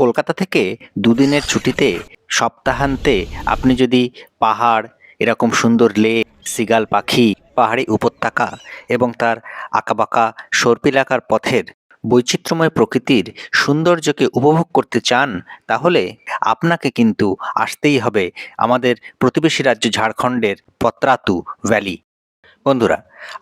কলকাতা থেকে দুদিনের ছুটিতে, সপ্তাহান্তে আপনি যদি পাহাড়, এরকম সুন্দর লেক, সিগাল পাখি, পাহাড়ি উপত্যকা এবং তার আঁকাবাঁকা সর্পিলাকার পথের বৈচিত্র্যময় প্রকৃতির সৌন্দর্যকে উপভোগ করতে চান, তাহলে আপনাকে কিন্তু আসতেই হবে আমাদের প্রতিবেশী রাজ্য ঝাড়খণ্ডের পত্রাতু ভ্যালি। বন্ধুরা,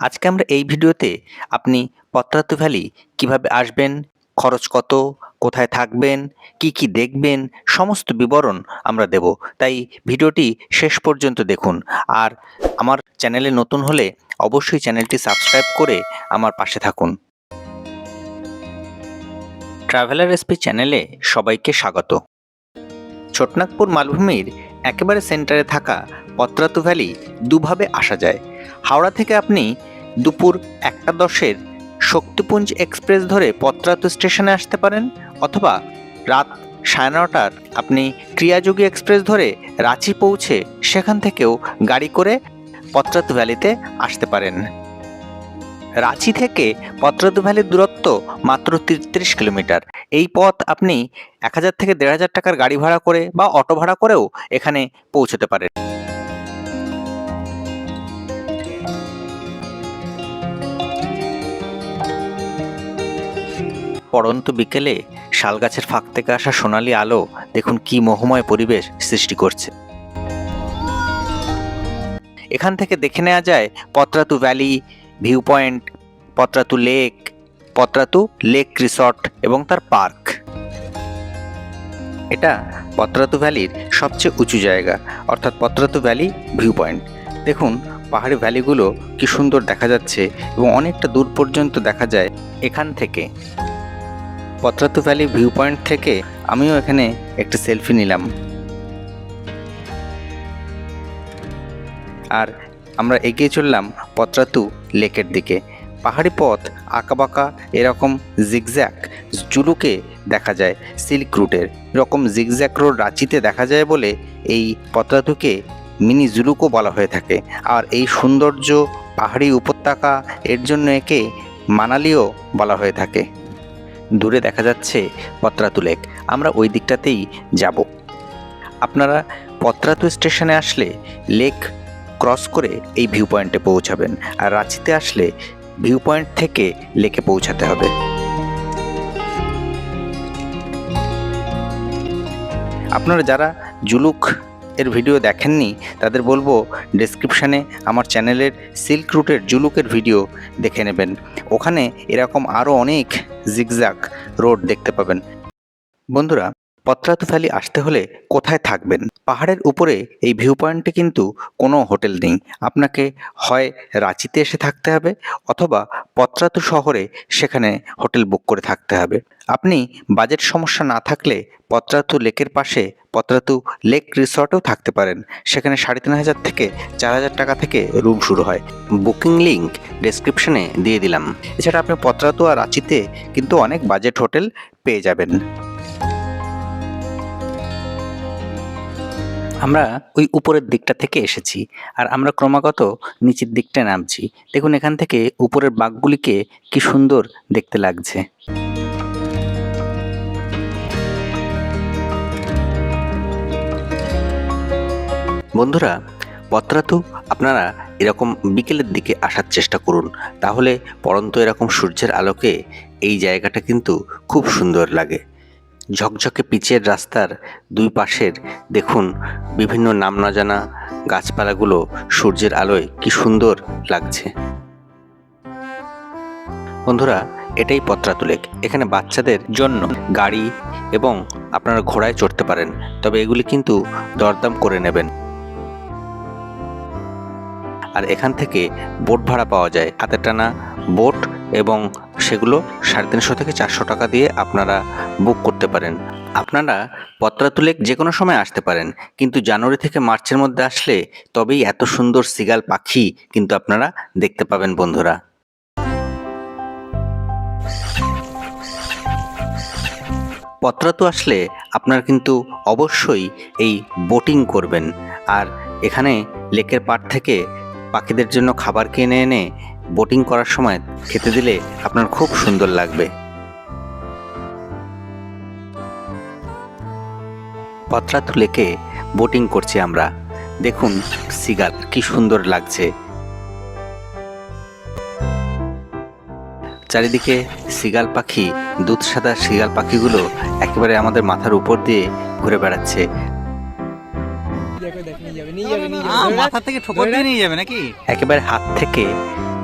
আজকে আমরা এই ভিডিওতে আপনি পত্রাতু ভ্যালি কীভাবে আসবেন খরচ কত, কোথায় থাকবেন, কি কি দেখবেন, সমস্ত বিবরণ আমরা দেব। তাই ভিডিওটি শেষ পর্যন্ত দেখুন। আর আমার চ্যানেলে নতুন হলে অবশ্যই চ্যানেলটি সাবস্ক্রাইব করে আমার পাশে থাকুন। ট্রাভেলার এসপি চ্যানেলে সবাইকে স্বাগত। ছোটনাগপুর মালভূমির একেবারে সেন্টারে থাকা পত্রাতু ভ্যালি দুভাবে আসা যায়। হাওড়া থেকে আপনি দুপুর একটা দশের শক্তিপুঞ্জ এক্সপ্রেস ধরে পত্রাতু স্টেশনে আসতে পারেন, অথবা রাত সাড়ে নটার আপনি ক্রিয়াযোগী এক্সপ্রেস ধরে রাঁচি পৌঁছে সেখান থেকেও গাড়ি করে পত্রাতু ভ্যালিতে আসতে পারেন। রাঁচি থেকে পত্রাতু ভ্যালির দূরত্ব মাত্র তিরিশ কিলোমিটার। এই পথ আপনি এক হাজার থেকে দেড় হাজার টাকার গাড়ি ভাড়া করে বা অটো ভাড়া করেও এখানে পৌঁছতে পারেন। পড়ন্ত বিকেলে শালগাছের ফাঁক থেকে আসা সোনালি আলো দেখুন কি মোহময় পরিবেশ সৃষ্টি করছে। এখান থেকে দেখে নেওয়া যায় Patratu valley view point Patratu lake Patratu lake resort এবং তার পার্ক। এটা পত্রাতু ভ্যালির সবচেয়ে উঁচু জায়গা, অর্থাৎ পত্রাতু ভ্যালি ভিউ পয়েন্ট দেখুন, পাহাড়ি ভ্যালিগুলো কি সুন্দর দেখা যাচ্ছে এবং অনেকটা দূর পর্যন্ত দেখা যায় এখান থেকে। পত্রাতু ভ্যালি ভিউ পয়েন্ট থেকে আমিও এখানে একটা সেলফি নিলাম। আর আমরা এগিয়ে চললাম পত্রাতু লেকের দিকে। পাহাড়ি পথ আঁকাবাঁকা এরকম জিগজ্যাক জুলুকে দেখা যায় সিল্ক রুটের এরকম জিগজ্যাক রোড রাঁচিতে দেখা যায় বলে এই পত্রাতুকে মিনি জুলুকও বলা হয়ে থাকে। আর এই সৌন্দর্য পাহাড়ি উপত্যকা এর জন্য একে মানালিও বলা হয়ে থাকে। দূরে দেখা যাচ্ছে পত্রাতু লেক। আমরা ওই দিকটাতেই যাব। আপনারা পত্রাতু স্টেশনে আসলে লেক ক্রস করে এই ভিউ পয়েন্টে পৌঁছাবেন আর রাঁচিতে আসলে ভিউ পয়েন্ট থেকে লেকে পৌঁছাতে হবে। আপনারা যারা জুলুক এর ভিডিও দেখেননি, তাদের বলব ডিসক্রিপশানে আমার চ্যানেলের সিল্ক রুটের জুলুকের ভিডিও দেখে নেবেন। ওখানে এরকম আরও অনেক জিগজাক রোড দেখতে পাবেন। বন্ধুরা পত্রাতু ভ্যালি আসতে হলে কোথায় থাকবেন? পাহাড়ের উপরে এই ভিউ পয়েন্টে কিন্তু কোনো হোটেল নেই। আপনাকে হয় রাঁচিতে এসে থাকতে হবে অথবা পত্রাতু শহরে সেখানে হোটেল বুক করে থাকতে হবে। আপনি বাজেট সমস্যা না থাকলে পত্রাতু লেকের পাশে পত্রাতু লেক রিসর্টেও থাকতে পারেন। সেখানে সাড়ে তিন হাজার থেকে চার হাজার টাকা থেকে রুম শুরু হয়। বুকিং লিঙ্ক ডেসক্রিপশনে দিয়ে দিলাম। এছাড়া আপনি পত্রাতু আর রাঁচিতে কিন্তু অনেক বাজেট হোটেল পেয়ে যাবেন। আমরা ওই উপরের দিকটা থেকে এসেছি আর আমরা ক্রমাগত নিচের দিকটা নামছি। দেখুন এখান থেকে উপরের বাঘগুলিকে কি সুন্দর দেখতে লাগছে। বন্ধুরা পত্রাতু আপনারা এরকম বিকেলের দিকে আসার চেষ্টা করুন। তাহলে পরন্ত এরকম সূর্যের আলোকে এই জায়গাটা কিন্তু খুব সুন্দর লাগে। ঝকঝকে পিচের রাস্তার দুই পাশের দেখুন বিভিন্ন নাম না জানা গাছপালাগুলো সূর্যের আলোয় কি সুন্দর লাগছে। বন্ধুরা, এটাই পত্রাতু লেক। এখানে বাচ্চাদের জন্য গাড়ি এবং আপনারা ঘোড়ায় চড়তে পারেন, তবে এগুলি কিন্তু দরদাম করে নেবেন। আর এখান থেকে বোট ভাড়া পাওয়া যায়। হাতে টানা বোট এবং সেগুলো সাড়ে তিনশো থেকে চারশো টাকা দিয়ে আপনারা বুক করতে পারেন। আপনারা পত্রাতু লেক যে কোনো সময় আসতে পারেন, কিন্তু জানুয়ারি থেকে মার্চের মধ্যে আসলে তবেই এত সুন্দর সিগাল পাখি কিন্তু আপনারা দেখতে পাবেন বন্ধুরা। পত্রাতু আসলে আপনার কিন্তু অবশ্যই এই বোটিং করবেন। আর এখানে লেকের পাড় থেকে পাখিদের জন্য খাবার কিনে এনে বোটিং করার সময় খেতে দিলে আপনার খুব সুন্দর লাগবে। পত্রাতু লেকে বোটিং করছি আমরা। দেখুন সিগাল কি সুন্দর লাগছে। চারিদিকে সিগাল পাখি দুধ সাদা সিগাল পাখিগুলো একেবারে আমাদের মাথার উপর দিয়ে ঘুরে বেড়াচ্ছে। একেবারে হাত থেকে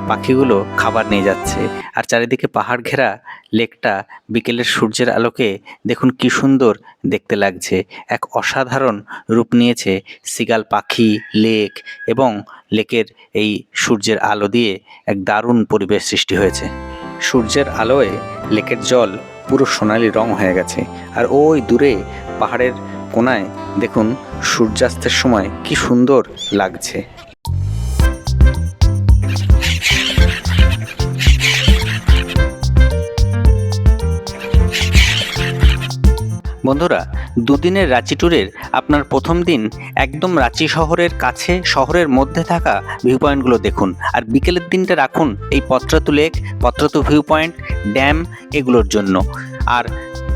পাখিগুলো খাবার নিয়ে যাচ্ছে। আর চারিদিকে পাহাড় ঘেরা লেকটা বিকেলের সূর্যের আলোকে দেখুন কি সুন্দর দেখতে লাগছে। এক অসাধারণ রূপ নিয়েছে সিগাল পাখি, লেক এবং লেকের এই সূর্যের আলো দিয়ে এক দারুণ পরিবেশ সৃষ্টি হয়েছে। সূর্যের আলোয় লেকের জল পুরো সোনালি রং হয়ে গেছে। আর ওই দূরে পাহাড়ের কোনায় দেখুন সূর্যাস্তের সময় কি সুন্দর লাগছে। বন্ধুরা, দুদিনের রাঁচি ট্যুরের আপনার প্রথম দিন একদম রাঁচি শহরের কাছে, শহরের মধ্যে থাকা ভিউ পয়েন্টগুলো দেখুন। আর বিকেলের দিনটা রাখুন এই Patratu lake, Patratu view point dam এগুলোর জন্য। আর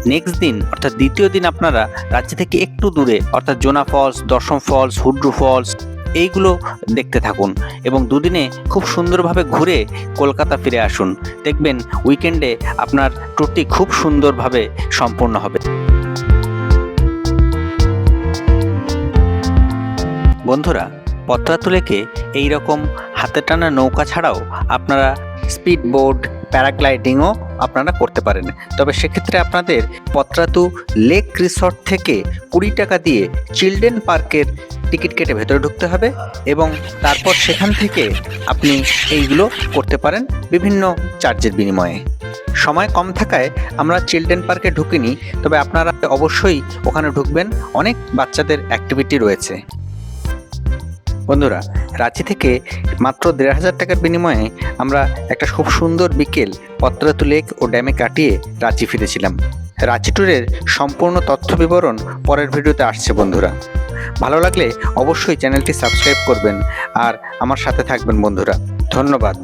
নেক্সট দিন, অর্থাৎ দ্বিতীয় দিন আপনারা রাজ্য থেকে একটু দূরে, অর্থাৎ Jonha falls, Dassam falls, Hundru falls, এইগুলো দেখতে থাকুন। এবং দুদিনে খুব সুন্দরভাবে ঘুরে কলকাতা ফিরে আসুন। দেখবেন উইকেন্ডে আপনার ট্যুরটি খুব সুন্দরভাবে সম্পূর্ণ হবে। বন্ধুরা পত্রাতু লেকে এই রকম হাতে টানা নৌকা ছাড়াও আপনারা স্পিড বোট প্যারাগ্লাইডিংও আপনারা করতে পারেন। তবে সেক্ষেত্রে আপনাদের পত্রাতু লেক রিসর্ট থেকে কুড়ি টাকা দিয়ে চিলড্রেন পার্কের টিকিট কেটে ভেতরে ঢুকতে হবে এবং তারপর সেখান থেকে আপনি এইগুলো করতে পারেন বিভিন্ন চার্জের বিনিময়ে। সময় কম থাকায় আমরা চিলড্রেন পার্কে ঢুকিনি, তবে আপনারা অবশ্যই ওখানে ঢুকবেন। অনেক বাচ্চাদের অ্যাক্টিভিটি রয়েছে। বন্ধুরা, রাঁচি থেকে মাত্র দেড় হাজার টাকার বিনিময়ে আমরা একটা খুব সুন্দর বিকেল পত্রাতু লেক ও ড্যামে কাটিয়ে রাঁচি ফিরেছিলাম। রাঁচি ট্যুরের সম্পূর্ণ তথ্য বিবরণ পরের ভিডিওতে আসছে বন্ধুরা। ভালো লাগলে অবশ্যই চ্যানেলটি সাবস্ক্রাইব করবেন আর আমার সাথে থাকবেন বন্ধুরা। ধন্যবাদ।